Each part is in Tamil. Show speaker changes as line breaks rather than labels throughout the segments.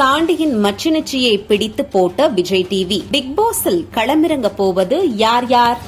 சாண்டியின் மச்சினச்சியை பிடித்து போட்ட விஜய் டிவி பிக் பாஸில் களமிறங்க போவது யார் யார்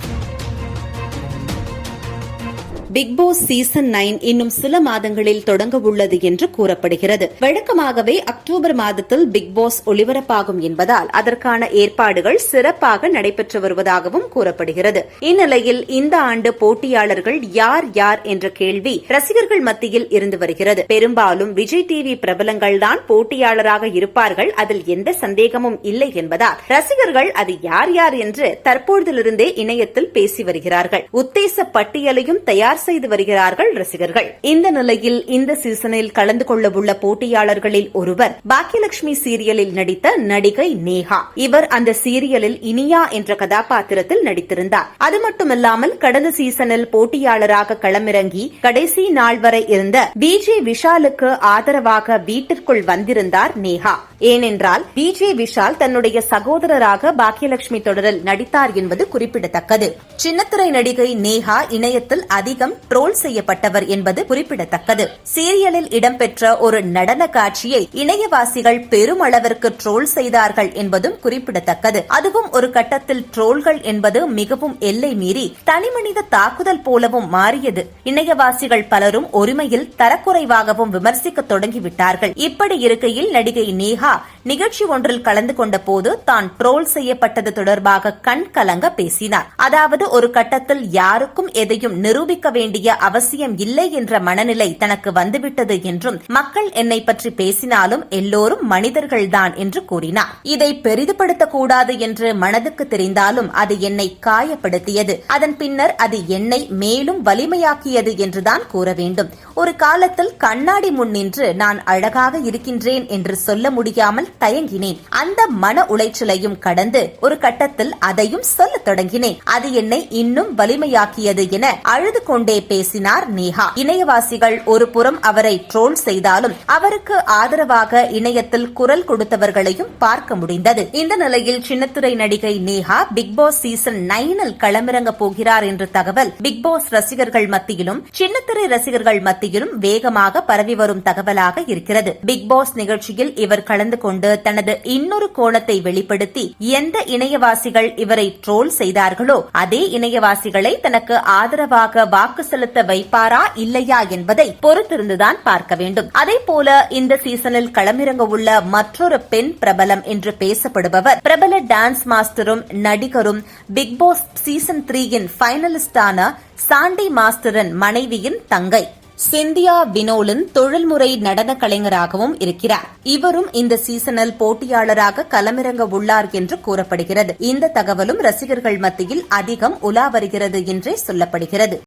பிக்பாஸ் சீசன் நைன் இன்னும் சில மாதங்களில் தொடங்க உள்ளது என்று கூறப்படுகிறது வழக்கமாகவே அக்டோபர் மாதத்தில் பிக்பாஸ் ஒளிபரப்பாகும் என்பதால் அதற்கான ஏற்பாடுகள் சிறப்பாக நடைபெற்று வருவதாகவும் கூறப்படுகிறது இந்நிலையில் இந்த ஆண்டு போட்டியாளர்கள் யார் யார் என்ற கேள்வி ரசிகர்கள் மத்தியில் இருந்து வருகிறது பெரும்பாலும் விஜய் டிவி பிரபலங்கள்தான் போட்டியாளராக இருப்பார்கள் அதில் எந்த சந்தேகமும் இல்லை என்பதால் ரசிகர்கள் அது யார் யார் என்று தற்போதிலிருந்தே இணையத்தில் பேசி வருகிறார்கள் உத்தேச பட்டியலையும் தயார் செய்து வருகிறார்கள் ரசிகர்கள் இந்த நிலையில் இந்த சீசனில் கலந்து கொள்ள உள்ள போட்டியாளர்களில் ஒருவர் பாக்கியலட்சுமி சீரியலில் நடித்த நடிகை நேஹா இவர் அந்த சீரியலில் இனியா என்ற கதாபாத்திரத்தில் நடித்திருந்தார் அது மட்டுமல்லாமல் கடந்த சீசனில் போட்டியாளராக களமிறங்கி கடைசி நாள் வரை இருந்த பிஜே விஷாலுக்கு ஆதரவாக வீட்டிற்குள் வந்திருந்தார் நேஹா ஏனென்றால் பிஜே விஷால் தன்னுடைய சகோதரராக பாக்கியலட்சுமி தொடரில் நடித்தார் என்பது குறிப்பிடத்தக்கது சின்னத்திரை நடிகை நேஹா இணையத்தில் அதிகம் மூலம் ட்ரோல் செய்யப்பட்டவர் என்பது குறிப்பிடத்தக்கது சீரியலில் இடம்பெற்ற ஒரு நடன காட்சியை இணையவாசிகள் பெருமளவிற்கு ட்ரோல் செய்தார்கள் என்பதும் குறிப்பிடத்தக்கது அதுவும் ஒரு கட்டத்தில் ட்ரோல்கள் என்பது மிகவும் எல்லை மீறி தனிமனித தாக்குதல் போலவும் மாறியது இணையவாசிகள் பலரும் ஒருமையில் தரக்குறைவாகவும் விமர்சிக்க தொடங்கிவிட்டார்கள் இப்படி இருக்கையில் நடிகை நேஹா நிகழ்ச்சி ஒன்றில் கலந்து கொண்ட போது தான் ட்ரோல் செய்யப்பட்டது தொடர்பாக கண் கலங்க பேசினார் அதாவது ஒரு கட்டத்தில் யாருக்கும் எதையும் நிரூபிக்க வேண்டிய அவசியம் இல்லை என்ற மனநிலை தனக்கு வந்துவிட்டது என்றும் மக்கள் என்னை பற்றி பேசினாலும் எல்லோரும் மனிதர்கள்தான் என்று கூறினார் இதை பெரிதுபடுத்தக்கூடாது என்று மனதுக்கு தெரிந்தாலும் அது என்னை காயப்படுத்தியது அதன் பின்னர் அது என்னை மேலும் வலிமையாக்கியது என்றுதான் கூற வேண்டும் ஒரு காலத்தில் கண்ணாடி முன் நின்று நான் அழகாக இருக்கின்றேன் என்று சொல்ல முடியாமல் தயங்கினேன் அந்த மன உளைச்சலையும் கடந்து ஒரு கட்டத்தில் அதையும் சொல்ல தொடங்கினேன் அது என்னை இன்னும் வலிமையாக்கியது என அழுது கொண்டே கொண்டே பேசினார் நேஹா இணையவாசிகள் ஒரு புறம் அவரை ட்ரோல் செய்தாலும் அவருக்கு ஆதரவாக இணையத்தில் குரல் கொடுத்தவர்களையும் பார்க்க முடிந்தது இந்த நிலையில் சின்னத்துறை நடிகை நேஹா பிக்பாஸ் சீசன் நைனில் களமிறங்க போகிறார் என்ற தகவல் பிக்பாஸ் ரசிகர்கள் மத்தியிலும் சின்னத்துறை ரசிகர்கள் மத்தியிலும் வேகமாக பரவி வரும் தகவலாக இருக்கிறது பிக்பாஸ் நிகழ்ச்சியில் இவர் கலந்து கொண்டு தனது இன்னொரு கோணத்தை வெளிப்படுத்தி எந்த இணையவாசிகள் இவரை ட்ரோல் செய்தார்களோ அதே இணையவாசிகளை தனக்கு ஆதரவாக வாக்கு வாக்கு செலுத்த வைப்பாரா இல்லையா என்பதை பொறுத்திருந்துதான் பார்க்க வேண்டும் அதே போல இந்த சீசனில் களமிறங்க உள்ள மற்றொரு பெண் பிரபலம் என்று பேசப்படுபவர் பிரபல டான்ஸ் மாஸ்டரும் நடிகரும் பிக் பாஸ் சீசன் த்ரீயின் பைனலிஸ்டான சாண்டி மாஸ்டரின் மனைவியின் தங்கை சிந்தியா வினோலின் தொழில்முறை நடன கலைஞராகவும் இருக்கிறார் இவரும் இந்த சீசனல் போட்டியாளராக களமிறங்க உள்ளார் என்று கூறப்படுகிறது இந்த தகவலும் ரசிகர்கள் மத்தியில் அதிகம் உலா வருகிறது என்றே சொல்லப்படுகிறது